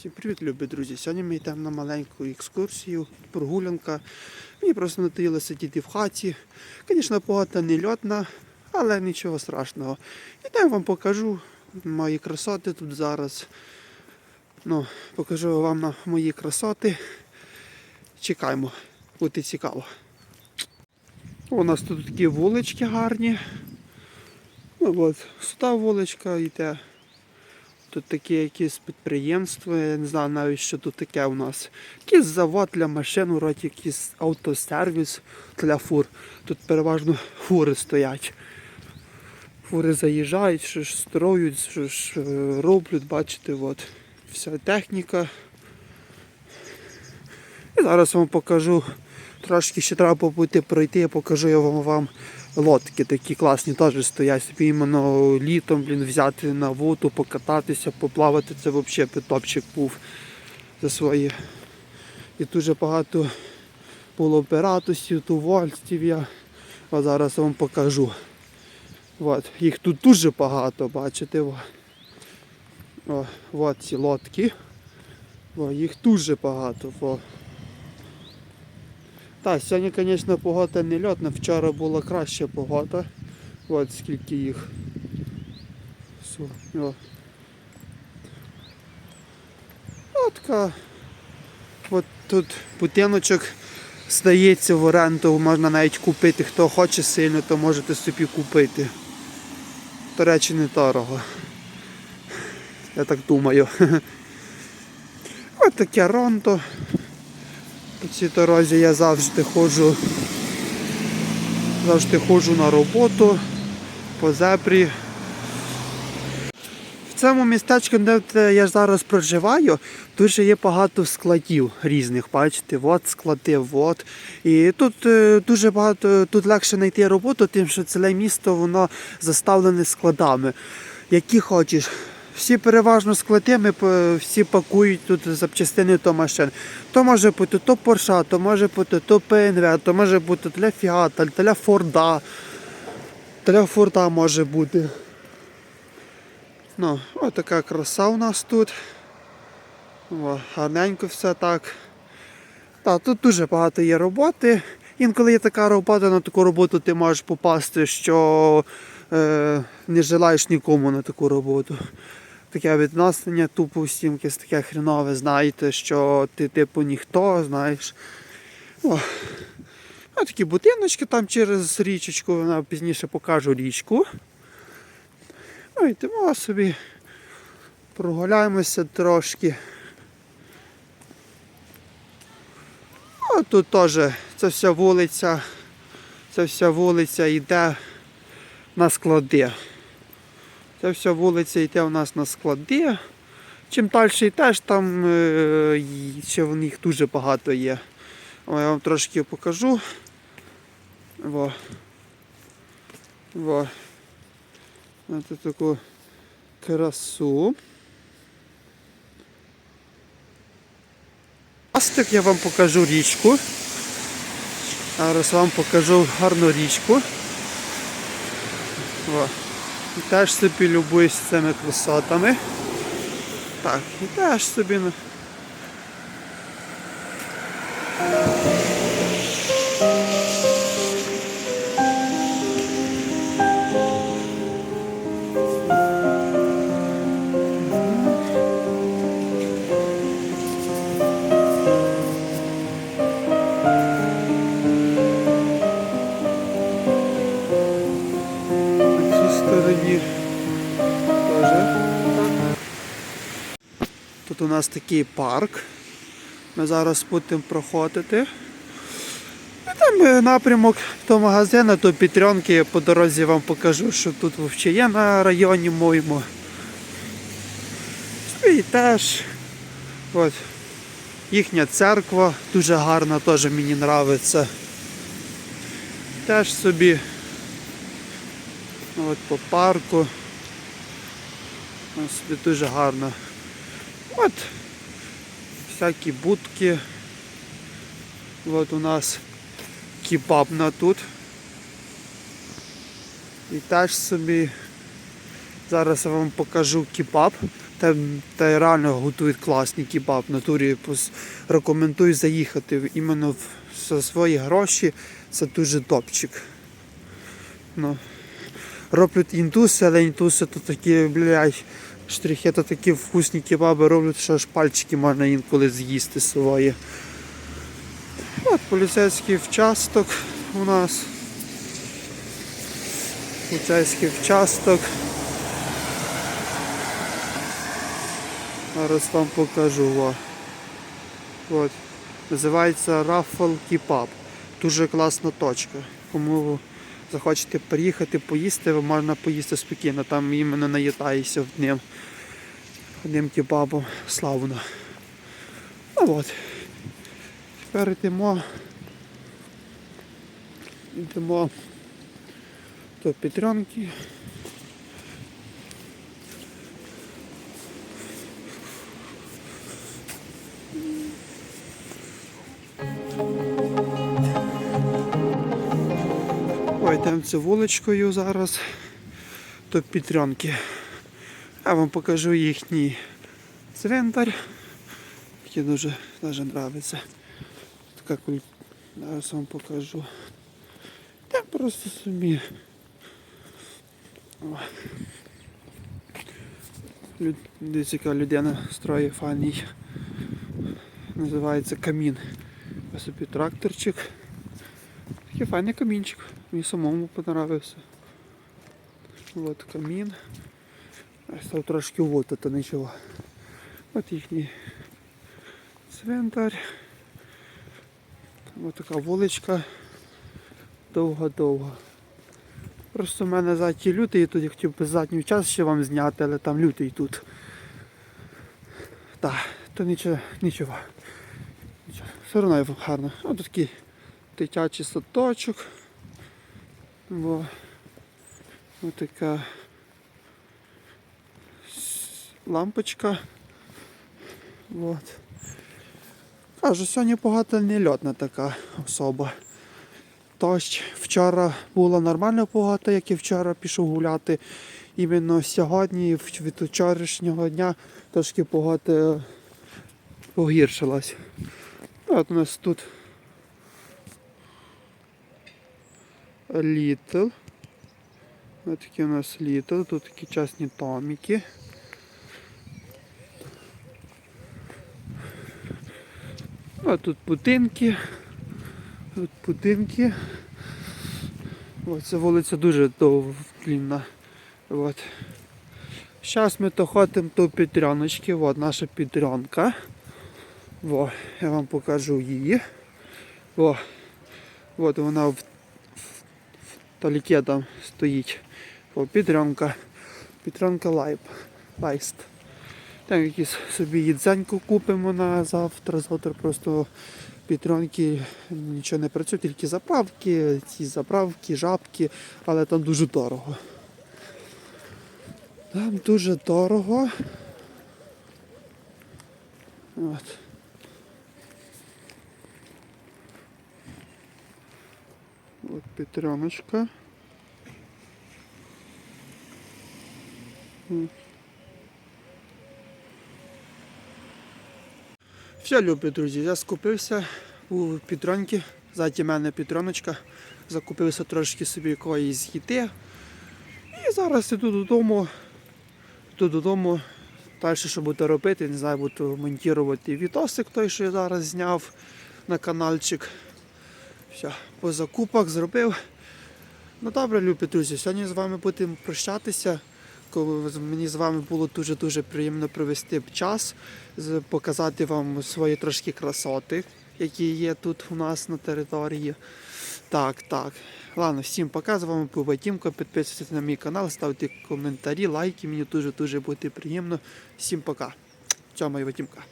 Всім привіт, любі друзі! Сьогодні ми йдемо на маленьку екскурсію, прогулянка. Мені просто надоїло сидіти в хаті. Звісно, погода не льотна, але нічого страшного. Ідемо вам покажу мої красоти тут зараз. Ну, покажу вам мої красоти. Чекаємо, буде цікаво. У нас тут такі вулички гарні. Ну, от, сюди вуличка йде. Тут такі якісь підприємства, я не знаю навіть, що тут таке у нас. Якийсь завод для машин, вроді якийсь автосервіс для фур. Тут переважно фури стоять. Фури заїжджають, що ж строють, що ж е, роблять, бачите, от. Вся техніка. І зараз вам покажу. Трошки ще треба побути пройти, я покажу я вам, вам лодки такі класні теж стоять. Собі іменно літом блін, взяти на воду, покататися, поплавати. Це взагалі питопчик був за свої. І дуже багато було пиратусів, тувольстів я. А зараз вам покажу. От. Їх тут дуже багато, бачите. О, от ці лодки. О, їх дуже багато. О. Так, сьогодні, звісно, погода не льотна, вчора була краща погода. От скільки їх. От така. От тут будиночок здається в оренду, можна навіть купити. Хто хоче сильно, то можете собі купити. До речі, не дорого. Я так думаю. Ось таке ронто. По цій дорозі я завжди ходжу. Завжди ходжу на роботу по зебрі. В цьому містечку, де я зараз проживаю, дуже є багато складів різних, бачите, от склади, от. І тут е, дуже багато, тут легше знайти роботу, тим що ціле місто воно заставлене складами. Які хочеш. Всі переважно склади, ми всі пакують тут запчастини до машин. То може бути то Porsche, то може бути то ПНВ, то може бути для Фіата, для Форда. Для Форда може бути. Ну, ось така краса у нас тут. О, гарненько все так. Так, тут дуже багато є роботи. Інколи є така робота, на таку роботу ти можеш попасти, що е, не желаєш нікому на таку роботу. Таке відношення тупо всім якесь таке хренове, знаєте, що ти типу ніхто, знаєш. О. А такі будиночки там через річечку, вона пізніше покажу річку. Ну йдемо собі, прогуляємося трошки. А тут теж це вся вулиця, це вся вулиця йде на склади. Це вся вулиця йде у нас на склади. Чим далі йдеш, там е, ще в них дуже багато є. О, я вам трошки покажу. Во. Во. Ось таку красу. Пластик я вам покажу річку. Зараз вам покажу гарну річку. О. І теж собі любуюсь цими красотами. Так, і теж собі. Тут у нас такий парк. Ми зараз будемо проходити. І там е, напрямок до магазину, до. Я по дорозі вам покажу, що тут взагалі є на районі моєму. І теж от, їхня церква дуже гарна, теж мені подобається. Теж собі От по парку. Собі дуже гарно. От всякі будки. От у нас кебабна тут. І теж собі зараз я вам покажу кебаб. Та, та реально готують класний кебаб. В натурі рекомендую заїхати іменно за свої гроші. Це дуже топчик. Ну, роблять індуси, але індуси то такі, блядь, штрихи то такі вкусні кебаби роблять, що аж пальчики можна інколи з'їсти свої. От поліцейський вчасток у нас. Поліцейський вчасток. Зараз вам покажу. От. Називається Рафал Кіпап. Дуже класна точка. Кому захочете приїхати, поїсти, ви можна поїсти спокійно. Там іменно наїтаєшся одним, одним кебабом. Славно. Ну от. Тепер йдемо. Йдемо до Петрянки. Йдемо це вуличкою зараз до Петрянки. Я вам покажу їхній цвинтар. Який дуже дуже подобається. Така куль... Зараз вам покажу. Так просто собі. Люд... Дивіться, людина строїть файний. Називається камін. Ось собі тракторчик. Такий файний камінчик. Мені самому понравився. От камін. Став трошки воду, то нічого. От їхній цвинтар. Ось така вуличка. Довго-довго. Просто в мене задній лютий тут, я хотів би задню час ще вам зняти, але там лютий тут. Так, то нічого, нічого. нічого. Все одно гарно. Ось такий дитячий садочок. Во. Ось така лампочка. Вот. Кажу, сьогодні багато нельотна така особа. Дощ вчора була нормальна погода, як і вчора пішов гуляти. Іменно сьогодні, від вчорашнього дня, трошки погода погіршилась. От у нас тут Літл. Ось такі у нас Літл, тут такі частні томіки. А тут будинки. Тут будинки. Ось ця вулиця дуже довго длинна. От. Зараз ми то ходимо до Петряночки. От наша Петрянка. Во, я вам покажу її. Во. От вона в, в, таліке там стоїть. О, Петрянка. Петрянка лайп. Лайст. Там якісь собі їдзеньку купимо на завтра. Завтра просто Петрянки нічого не працює, тільки заправки, ці заправки, жабки, але там дуже дорого. Там дуже дорого. От. От Петряночка. Все, любі друзі, я скупився у Петроньки, ззаді мене Петроночка. Закупився трошки собі якоїсь їди. І зараз іду додому. Йду додому. Далі, що буду робити, не знаю, буду монтувати відосик той, що я зараз зняв на каналчик. Все, по закупах зробив. Ну добре, любі друзі, сьогодні з вами будемо прощатися. Коли мені з вами було дуже-дуже приємно провести час, показати вам свої трошки красоти, які є тут у нас на території. Так, так. Ладно, всім пока. З вами був Вадімко. Підписуйтесь на мій канал, ставте коментарі, лайки. Мені дуже-дуже буде приємно. Всім пока. Цьому і Вадімка.